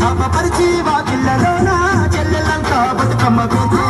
చాప పరిచి వాకిళ్ళలోనా చెల్లెలంతా బతుకమ్మ కూతురు.